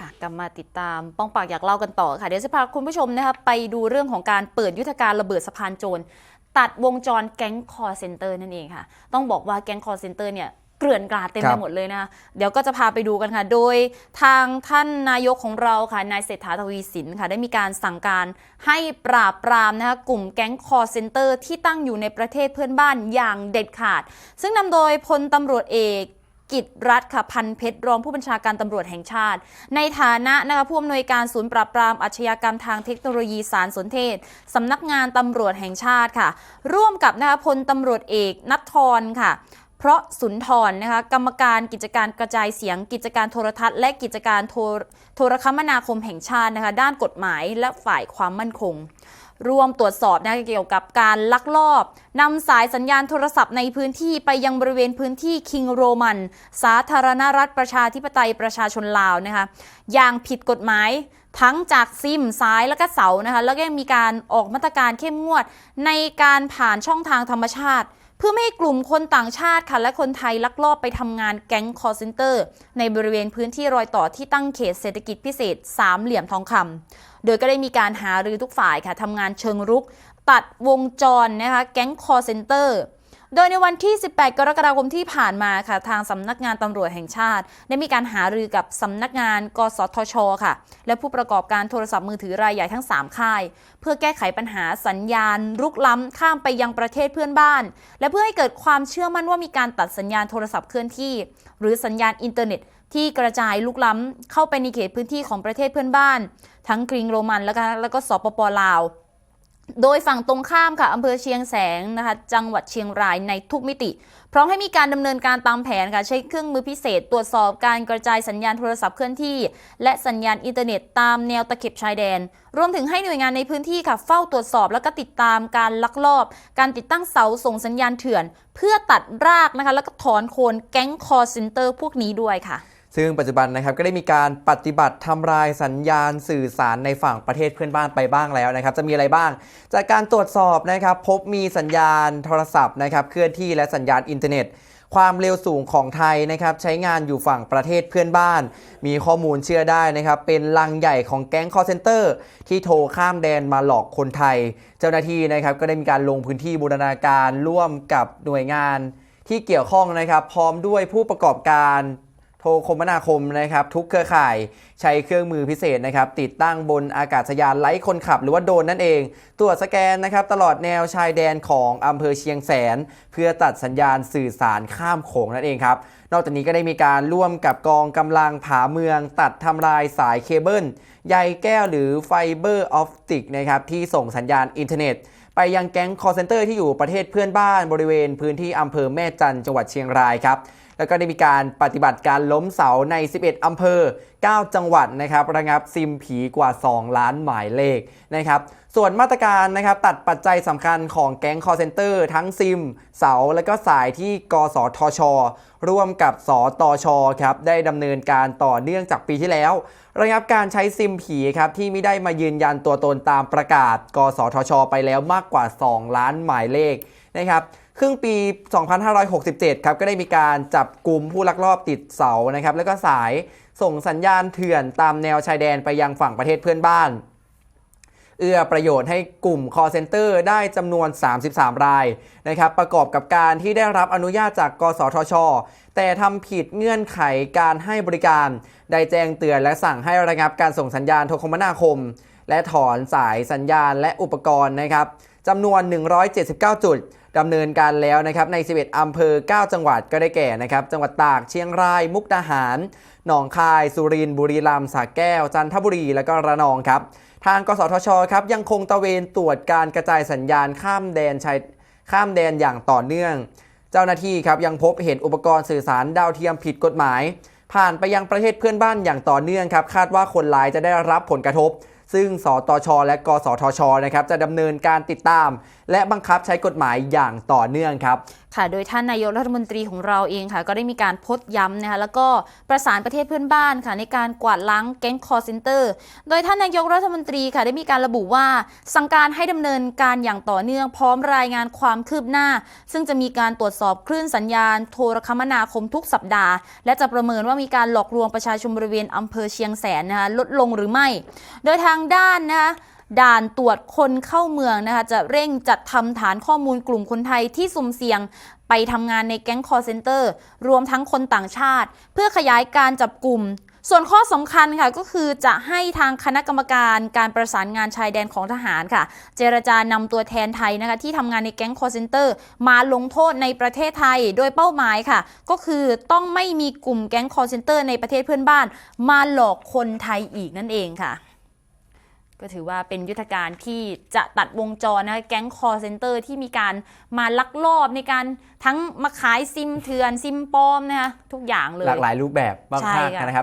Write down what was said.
ค่ะกลับมาติดตามป้องปากอยากเล่ากันต่อค่ะ เดี๋ยวจะพาคุณผู้ชมนะคะไปดูเรื่องของการเปิดยุทธการระเบิดสะพานโจร ตัดวงจรแก๊งคอร์เซนเตอร์นั่นเองค่ะ ต้องบอกว่าแก๊งคอร์เซนเตอร์เนี่ยเกลื่อนกลาดเต็มไปหมดเลยนะคะเดี๋ยวก็จะพาไปดูกันค่ะ โดยทางท่านนายกของเราค่ะนายเศรษฐาทวีสินค่ะ ได้มีการสั่งการให้ปราบปรามนะคะกลุ่มแก๊งคอร์เซนเตอร์ที่ตั้งอยู่ในประเทศเพื่อนบ้านอย่างเด็ดขาด ซึ่งนำโดยพลตำรวจเอก กิจรัฐค่ะพันเพชรรองผู้บัญชาการตำรวจแห่งชาติ ในฐานะนะคะผู้อำนวยการศูนย์ปราบปรามอาชญากรรมทางเทคโนโลยีสารสนเทศสำนักงานตำรวจแห่งชาติค่ะ ร่วมกับนะคะพลตำรวจเอกนัทธรค่ะเพราะสุนทรนะคะกรรมการกิจการกระจายเสียง กิจการโทรทัศน์ และกิจการโทรโทรคมนาคมแห่งชาตินะคะด้านกฎหมายและฝ่ายความมั่นคง รวมตรวจสอบนะเกี่ยวกับการลักลอบนำสายสัญญาณโทรศัพท์ในพื้นที่ไปยังบริเวณพื้นที่คิงโรมัน สาธารณรัฐประชาธิปไตยประชาชนลาวนะคะอย่างผิดกฎหมายทั้งจากซิมซ้ายและก็เสานะคะแล้วก็ยังมีการออกมาตรการเข้มงวดในการผ่านช่องทางธรรมชาติ เพื่อไม่ให้กลุ่มคนต่างชาติค่ะและคนไทยลักลอบไปทำงานแก๊งคอร์เซนเตอร์ ในบริเวณพื้นที่รอยต่อที่ตั้งเขตเศรษฐกิจพิเศษสามเหลี่ยมทองคำโดยก็ได้มีการหารือทุกฝ่ายค่ะทำงานเชิงรุก ตัดวงจรนะคะแก๊งคอร์เซนเตอร์ โดยในวันที่ 18 กรกฎาคมที่ผ่านมาค่ะ ทางสำนักงานตำรวจแห่งชาติ ได้มีการหารือกับสำนักงาน กสทช ค่ะ และผู้ประกอบการโทรศัพท์มือถือรายใหญ่ทั้ง 3 ค่าย เพื่อแก้ไขปัญหาสัญญาณ รุกล้ำข้ามไปยังประเทศเพื่อนบ้าน และเพื่อให้เกิดความเชื่อมั่นว่ามีการตัดสัญญาณโทรศัพท์เคลื่อนที่ หรือสัญญาณอินเทอร์เน็ตที่กระจายลุกล้ำเข้าไปในเขตพื้นที่ของประเทศเพื่อนบ้าน ทั้งกริงโรมันแล้วก็แล้วก็สปปลาว โดยฝั่งตรงข้ามค่ะอำเภอเชียงแสงนะคะจังหวัดเชียงรายในทุกมิติ พร้อมให้มีการดำเนินการตามแผนค่ะใช้เครื่องมือพิเศษ ตรวจสอบการกระจายสัญญาณโทรศัพท์เคลื่อนที่ และสัญญาณอินเทอร์เน็ตตามแนวตะเข็บชายแดน รวมถึงให้หน่วยงานในพื้นที่ค่ะเฝ้าตรวจสอบ แล้วก็ติดตามการลักลอบ การติดตั้งเสาส่งสัญญาณเถื่อน เพื่อตัดรากนะคะแล้วก็ถอนโคนแก๊งคอร์เซนเตอร์พวกนี้ด้วยค่ะ ซึ่งปัจจุบันนะครับก็ได้มีการปฏิบัติทำลายสัญญาณสื่อสารในฝั่งประเทศเพื่อนบ้านไปบ้างแล้วนะครับ จะมีอะไรบ้าง จากการตรวจสอบนะครับ พบมีสัญญาณโทรศัพท์นะครับเคลื่อนที่และสัญญาณอินเทอร์เน็ต ความเร็วสูงของไทยนะครับใช้งานอยู่ฝั่งประเทศเพื่อนบ้าน มีข้อมูลเชื่อได้นะครับ เป็นลังใหญ่ของแก๊งคอร์เซนเตอร์ที่โทรข้ามแดนมาหลอกคนไทย เจ้าหน้าที่นะครับก็ได้มีการลงพื้นที่บูรณาการร่วมกับหน่วยงานที่เกี่ยวข้องนะครับ พร้อมด้วยผู้ประกอบการ โทรคมนาคมนะครับทุกเครือข่ายใช้เครื่องมือพิเศษนะครับติดตั้งบนอากาศยานไร้คนขับหรือว่าโดนนั่นเอง ตรวจสแกนนะครับตลอดแนวชายแดนของอำเภอเชียงแสน เพื่อตัดสัญญาณสื่อสารข้ามโขงนั่นเองครับนอกจากนี้ก็ได้มีการร่วมกับกองกำลังผาเมือง ตัดทำลายสายเคเบิลใยแก้วหรือไฟเบอร์ออปติกนะครับที่ส่งสัญญาณอินเทอร์เน็ตไปยังแก๊งคอร์เซนเตอร์ที่อยู่ประเทศเพื่อนบ้านบริเวณพื้นที่อำเภอแม่จันจังหวัดเชียงรายครับ แล้วก็ได้มีการปฏิบัติการล้มเสาใน 11 อำเภอ 9 จังหวัดนะครับระงับซิมผีกว่า 2 ล้านหมายเลขนะครับส่วนมาตรการนะครับตัดปัจจัยสำคัญของแก๊งคอเซนเตอร์ทั้งซิม เสา และก็สายที่กสทช ร่วมกับสตชครับได้ดำเนินการต่อเนื่องจากปีที่แล้วระงับการใช้ซิมผีครับที่ไม่ได้มายืนยันตัวตนตามประกาศ กสทช ไปแล้วมากกว่า 2 ล้านหมายเลขนะครับ ครึ่งปี 2567 ครับ ก็ได้มีการจับกลุ่มผู้ลักลอบติดเสานะครับ แล้วก็สายส่งสัญญาณเถื่อนตามแนวชายแดนไปยังฝั่งประเทศเพื่อนบ้าน เอื้อประโยชน์ให้กลุ่ม call center ได้จำนวน 33 รายนะครับ ประกอบกับการที่ได้รับอนุญาตจาก กสทช แต่ทำผิดเงื่อนไขการให้บริการ ได้แจ้งเตือนและสั่งให้ระงับการส่งสัญญาณโทรคมนาคม และถอนสายสัญญาณและอุปกรณ์นะครับ จำนวน 179 จุดดำเนินการแล้วนะครับใน 11 อำเภอ 9 จังหวัดก็ได้แก่นะครับจังหวัดตากเชียงราย มุกดาหาร หนองคาย สุรินทร์บุรีรัมย์สระแก้ว จันทบุรี และก็ระนองครับทางกสทชครับยังคงตระเวนตรวจการกระจายสัญญาณข้ามแดนชายข้ามแดนอย่างต่อเนื่อง เจ้าหน้าที่ครับยังพบเห็นอุปกรณ์สื่อสารดาวเทียมผิดกฎหมาย ผ่านไปยังประเทศเพื่อนบ้านอย่างต่อเนื่องครับคาดว่าคนร้ายจะได้รับผลกระทบ ซึ่งสตช และกสทชนะครับจะดำเนินการติดตาม และบังคับใช้กฎหมายอย่างต่อเนื่องครับ ค่ะ โดยท่านนายกรัฐมนตรีของเราเองค่ะ ก็ได้มีการพสต์ย้ำนะคะแล้วก็ประสานประเทศเพื่อนบ้านค่ะ ในการกวาดล้างแก๊งคอร์เซนเตอร์ โดยท่านนายกรัฐมนตรีค่ะ ได้มีการระบุว่า สั่งการให้ดำเนินการอย่างต่อเนื่องพร้อมรายงานความคืบหน้า ซึ่งจะมีการตรวจสอบคลื่นสัญญาณ โทรคมนาคมทุกสัปดาห์ และจะประเมินว่ามีการหลอกลวงประชาชนบริเวณอำเภอเชียงแสนนะคะลดลงหรือไม่ โดยทางด้านนะคะ ด่านตรวจคนเข้าเมืองนะคะจะเร่งจัดทำฐานข้อมูลกลุ่มคนไทยที่สุ่มเสี่ยงไปทำงานในแก๊งคอร์เซนเตอร์รวมทั้งคนต่างชาติ เพื่อขยายการจับกลุ่ม ส่วนข้อสำคัญค่ะก็คือจะให้ทางคณะกรรมการการประสานงานชายแดนของทหารค่ะ เจรจานำตัวแทนไทยนะคะที่ทำงานในแก๊งคอร์เซนเตอร์มาลงโทษในประเทศไทยโดยเป้าหมายค่ะ ก็คือต้องไม่มีกลุ่มแก๊งคอร์เซนเตอร์ในประเทศเพื่อนบ้าน มาหลอกคนไทยอีกนั่นเองค่ะ ก็ถือว่าเป็นยุทธการที่จะตัดวงจรนะแก๊งคอร์เซนเตอร์ที่มีการมาลักลอบในการทั้งมาขายซิมเถื่อนซิมปลอมนะคะทุกอย่างเลย หลากหลายรูปแบบมากใช่ๆค่ะนะครับ